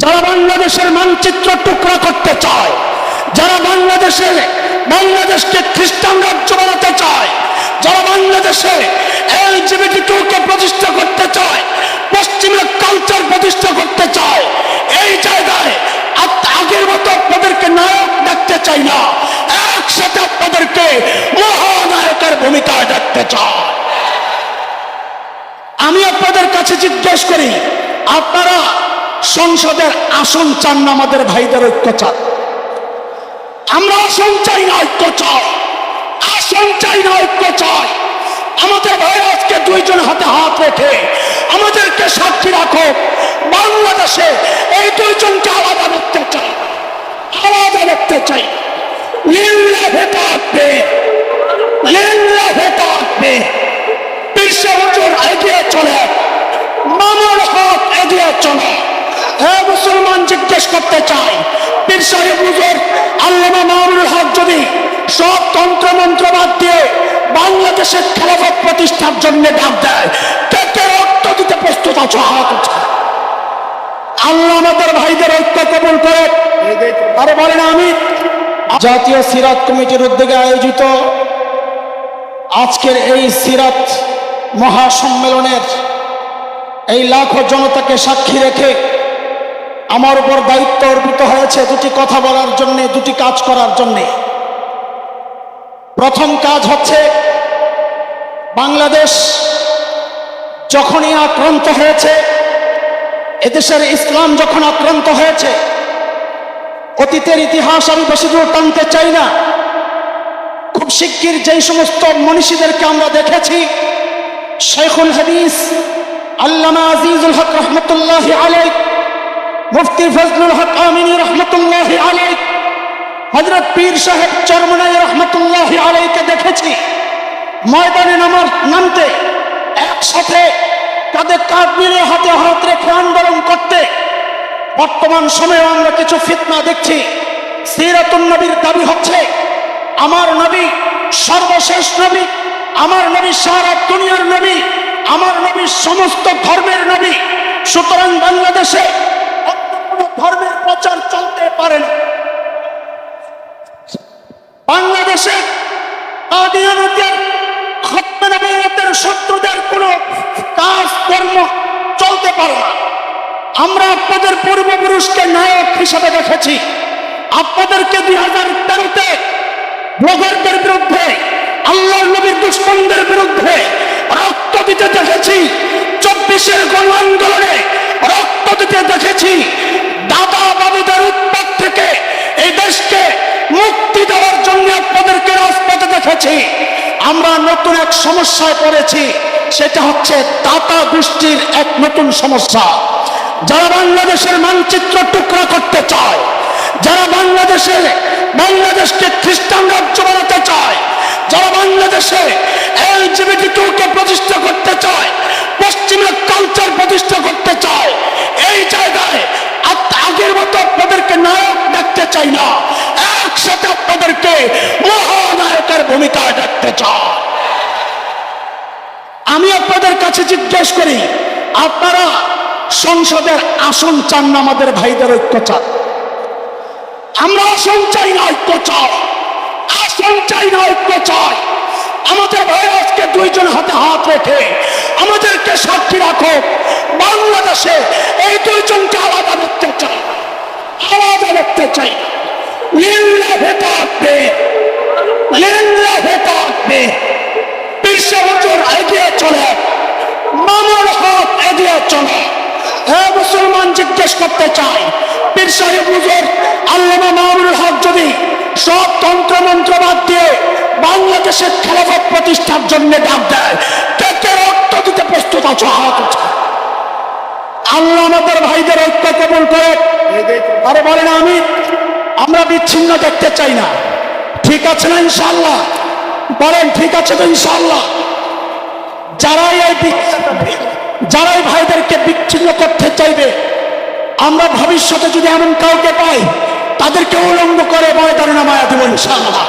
যারা বাংলাদেশের মানচিত্র টুকরা করতে চায়, যারা বাংলাদেশে, বাংলাদেশকে খ্রিস্টান রাজ্য বানাতে চায়, যারা বাংলাদেশে এলজিবিটি টুকে প্রতিষ্ঠা করতে চায় পশ্চিমের কালচার প্রতিষ্ঠা করতে চায়, এই জায়গায় আগের মতো আপনাদেরকে নায়ক দেখতে চাই না। একসাথে আপনাদেরকে মহানায়কের ভূমিকায় দেখতে চায় আমি আপনাদের কাছে জিজ্ঞেস করি, আপনারা সংসদের আসন চান না আমাদের ভাইদের ঐক্য চান আমরা আসন চাই না ঐক্য চাই আসন চাই না ঐক্য চাই আমাদের ভাই আজকে দুইজন হাতে হাত রেখে আমাদেরকে সাক্ষী রাখো, বাংলাদেশে এই দুইজনকে আলাদা দেখতে চাই। আলাদা দেখতে চাই। তাকবীর বিশ্ব এগিয়ে চলে। মামুর হক এগিয়ে চলে। হে মুসলমান জিজ্ঞেস করতে চাই। পীর যদি বাংলাদেশের প্রতিষ্ঠার জন্য ডাক দেয় রক্ত দিতে প্রস্তুত আছো। আল্লাহ আমাদের ভাইদের ঐক্য কবুল করে বলেন আমি জাতীয় সিরাত কমিটির উদ্যোগে আয়োজিত আজকের এই সিরাত মহাসম্মেলনের এই লাখো জনতাকে সাক্ষী রেখে আমার উপর দায়িত্ব অর্পিত হয়েছে দুটি কথা বলার জন্য, দুটি কাজ করার জন্য। প্রথম কাজ হচ্ছে, বাংলাদেশ যখনই আক্রান্ত হয়েছে, এদেশের ইসলাম যখন আক্রান্ত হয়েছে, অতীতের ইতিহাস আমি বেশি দূর টানতে চাই না। খুব শিগগির যেই সমস্ত মনীষীদেরকে আমরা দেখেছি, শেখুল হাদিস, আল্লামা আজিজুল হক রহমতুল্লাহ আলাই মুফতি ফজলুল হক আমিনী রহমতুল্লাহ আলাই হজরত পীর সাহেব চরমনাই রহমতুল্লাহ আলাইকে দেখেছি। ময়দানে নামার নামতে একসাথে কাঁধে কাঁধ হাতে হাত রেখে আন্দোলন করতে বর্তমান সময়ে আমরা কিছু ফিতনা দেখছি। সিরাতুন নবীর দাবি হচ্ছে, আমার নবী সর্বশেষ নবী, আমার নবী সারা দুনিয়ার নবী, আমার নবী সমস্ত ধর্মের নবী। সুতরাং বাংলাদেশে ধর্মের প্রচার চলতে পারে না। বাংলাদেশে শত্রুদের কোনো কাজ, কর্ম চলতে পারে না। আমরা আপনাদের পূর্বপুরুষকে নায়ক হিসাবে দেখেছি। আপনাদেরকে দুই হাজার তেরোতে ব্লগারদের বিরুদ্ধে আল্লাহ নবীর দুশ্মনদের বিরুদ্ধে রক্ত দিতে দেখেছি। চব্বিশের গণ আন্দোলনে রক্ত দিতে দেখেছি। দাদা বাবুদের উৎপাদ থেকে এই দেশকে মুক্তি দেওয়ার জন্য আপনাদেরকে রাজপথে দেখেছি। আমরা নতুন এক সমস্যায় পড়েছি, সেটা হচ্ছে দাতা গোষ্ঠীর এক নতুন সমস্যা। যারা বাংলাদেশের মানচিত্র টুকরা করতে চায়, যারা বাংলাদেশে, বাংলাদেশকে খ্রিস্টান রাজ্য বানাতে চায়, যারা বাংলাদেশে এলজিবিটি টুকে প্রতিষ্ঠা করতে চায়, পশ্চিমের কালচার প্রতিষ্ঠা করতে চায় এই জায়গায় আপ- আগের মতো আপনাদেরকে নায়ক দেখতে চাই না। একসাথে আপনাদেরকে মহানায়কের ভূমিকায় দেখতে চায় আমি আপনাদের কাছে জিজ্ঞেস করি, আপনারা সংসদের আসন চান না আমাদের ভাইদের ঐক্য চান? আমরা আসন চাই না ঐক্য চাই। আসন চাই না ঐক্য চাই। আমাদের ভাই আজকে দুইজন হাতে হাত রেখে আমাদেরকে সাক্ষী রাখো বাংলাদেশে এই দুইজনকে আলাদা দেখতে চাই। আলাদা দেখতে চাই। লিল্লাহে তাকবীর লিল্লাহে তাকবীর বিশ্ব হুজুর এগিয়ে চলে, মামুর এগিয়ে চলে। হে মুসলমান, জিজ্ঞেস করতে চাই, পীর সাহেব হুজুর, আল্লামা মামুনুল যদি সব তন্ত্র মন্ত্র বাদ বাংলাদেশের খেলাফত প্রতিষ্ঠার জন্য ডাক দেয়, কে কে রক্ত দিতে প্রস্তুত আছো? হাত। আল্লাহ আমাদের ভাইদের ঐক্য কবুল করে। আরে বলেন আমি, আমরা বিচ্ছিন্ন দেখতে চাই না। ঠিক আছে না ইনশাল্লাহ বলেন, ঠিক আছে তো ইনশাল্লাহ যারাই এই যারাই ভাইদেরকে বিচ্ছিন্ন করতে চাইবে, আমরা ভবিষ্যতে যদি এমন কাউকে পাই, তাদেরকে উলঙ্গ করে ময়দানে নামায়া দেবো ইনশাল্লাহ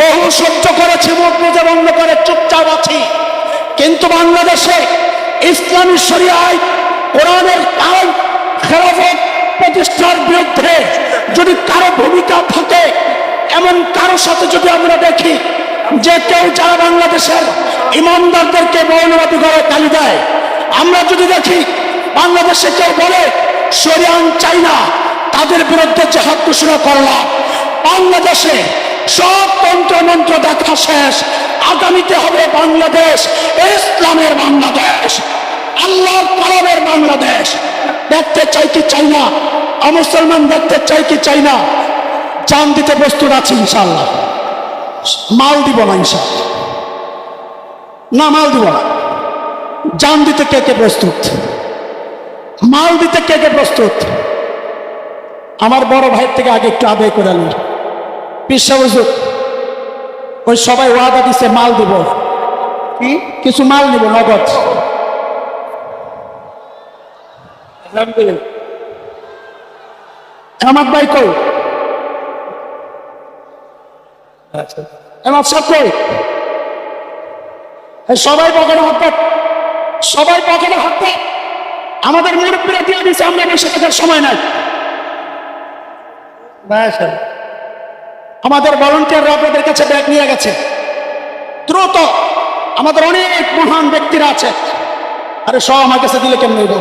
বহু সহ্য করেছি, মুখ বুঝে বন্ধ করে চুপচাপ আছি। কিন্তু বাংলাদেশে ইসলামী শরিয়ায় কোরআনের কাল খেলাফত প্রতিষ্ঠার বিরুদ্ধে যদি কারও ভূমিকা থাকে, এমন কারও সাথে যদি আমরা দেখি যে কেউ যারা বাংলাদেশের ইমানদারদেরকে মৌলবাদী করে তালি দেয়, আমরা যদি দেখি বাংলাদেশে কেউ বলে, সরিয়ান চাই না তাদের বিরুদ্ধে জেহাদ ঘোষণা করলাম বাংলাদেশে সব তন্ত্রমন্ত্র দেখা শেষ। আগামীতে হবে বাংলাদেশ, ইসলামের বাংলাদেশ। আল্লাহর কালামের বাংলাদেশ। দেখতে চাই কি চাই না? মুসলমান দেখতে চাই কি চাই না? জান দিতে প্রস্তুত আছি ইনশাল্লাহ মাল দিব না ইনশাল্লাহ না মাল দিব না। জান দিতে কে কে প্রস্তুত? মাল দিতে কে কে প্রস্তুত? আমার বড় ভাইয়ের থেকে আগে একটু আদায় করে আনি। পিসা ওই সবাই ওয়াদা দিছে মাল দিব। কিছু মাল নিব নগদ। আমার ভাই কই? এমাদ সাহেব কই? সবাই পকেটে হাত সবাই পকেটে হাত আমাদের মুরব্বীরা দিয়ে দিচ্ছে আমরা বসে থাকার সময় নাই। আমাদের ভলেন্টিয়াররা আপনাদের কাছে ব্যাগ নিয়ে গেছে। দ্রুত আমাদের অনেক মহান ব্যক্তিরা আছে। আরে সব আমার কাছে দিলে কেমন হইব?